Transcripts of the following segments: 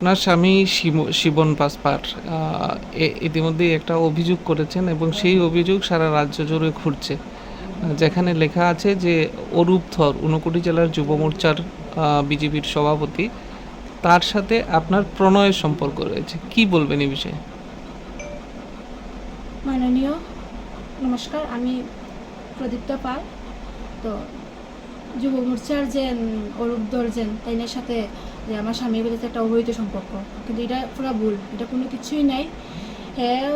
আপনার স্বামী শিব- শিবন পাসপার ইতিমধ্যেই একটা অভিযোগ করেছেন এবং সেই অভিযোগ সারা রাজ্য জুড়ে ঘুরছে। যেখানে লেখা আছে যে অরূপ ধর, ঊনকোটি জেলার যুব মোর্চার বিজেপির সভাপতি, তার সাথে আপনার প্রণয়ের সম্পর্ক রয়েছে। কি বলবেন এই বিষয়ে? মাননীয়, নমস্কার, আমি প্রদীপ্তা পাল। তো যুব মোর্চার যে অরূপ দর্জেন তাইনের সাথে যে আমার স্বামীর বলে একটা অবৈধ সম্পর্ক। কিন্তু এটা পুরো ভুল, এটা কোনো কিছুই নাই। হ্যাঁ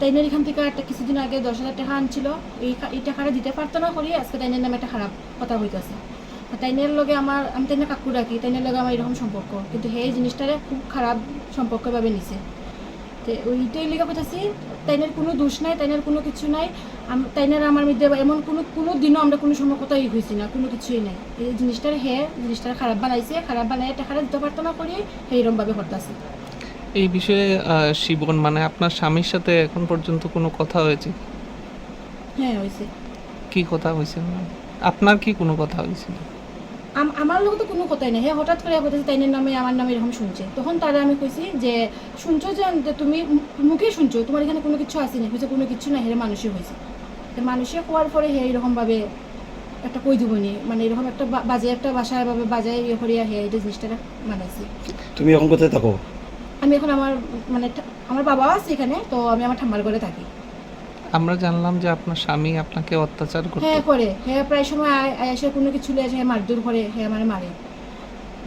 তাইনের এখান থেকে একটা কিছুদিন আগে দশ হাজার টাকা আনছিল। এই এই টাকাটা দিতে পারতো না করি আজকে তাইনের নামে একটা খারাপ কথা হইতেছে। তাইনের লগে আমার, আমি তাইনের কাকু রাখি তাইনের লগে আমার এরকম সম্পর্ক। কিন্তু সেই জিনিসটারে খুব খারাপ সম্পর্ক ভাবে নিছে। তো ওইটাই লেগে পেতেছি তাইনের কোনো দোষ নাই তাইনের কোনো কিছু নাই। তাইনের আমার মধ্যে এমন কোনো কোনো দিনও আমরা কোনো সময় কোথাও হয়েছি না কোনো কিছুই নাই। এই জিনিসটার হে জিনিসটার খারাপ বানাইছে খারাপ বানাই টাকাটা দিতে পারতো না করি সেইরকমভাবে করতেছে। এই বিষয়ে শিবন মানে আপনার স্বামীর সাথে এখন পর্যন্ত কোনো কথা হয়েছে? হ্যাঁ হয়েছে। কি কথা হয়েছে? আপনার কি কোনো কথা হয়েছিল আম- আমার লোক তো কোনো কথাই নেই। হে হঠাৎ করে বলতেছে তাইনের নামে আমার নামে এরকম শুনছে। তখন তারা আমি কইছি যে শুনছো যে তুমি মুখে শুনছো তোমার এখানে কোনো কিছু আসেনি হয়েছে কোনো কিছু না হেরে মানুষই হয়েছে তো মানুষে হওয়ার পরে হে এরকমভাবে একটা কই দিবনি মানে এরকম একটা বাজে একটা বাসায় ভাবে বাজায় ইয়ে করিয়া হে এটা জিনিসটা মানাইছি তুমি এখন কোথায় থাকো? আমি এখন আমার মানে আমার বাবাও আছে এখানে তো আমি আমার ঠাম্মার ঘরে থাকি। আমরা জানলাম যে আপনার স্বামী আপনাকে অত্যাচার করতো। হ্যাঁ করে। হ্যাঁ প্রায় সময় এসে কোনো কিছু লিয়ে আসে মারধর করে হ্যাঁ আমার মারে।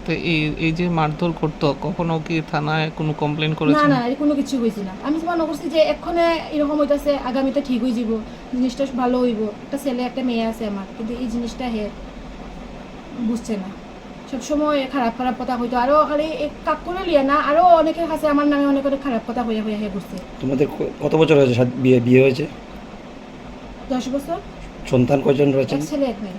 তো এই এই যে মারধর করতো কখনো কি থানায় কোনো কমপ্লেন না করেছেন? না এর কোনো কিছু হয়েছে না। আমি মনে করছি যে এক্ষণে এরকম হইতাছে আগামীতে ঠিক হয়ে যাব জিনিসটা ভালো হইব। একটা ছেলে একটা মেয়ে আছে আমার কিন্তু এই জিনিসটা হে বুঝছে না। সবসময় খারাপ খারাপ কথা হইতো আরও খালি কাক করে লিয়া না আরও অনেকের কাছে আমার নামে অনেক অনেক খারাপ কথা হইয়া হইয়া হে তোমাদের কত বছর হয়েছে বিয়ে বিয়ে হয়েছে? দশ বছর। সন্তান কয়জন রয়েছে? এক ছেলে এক মেয়ে।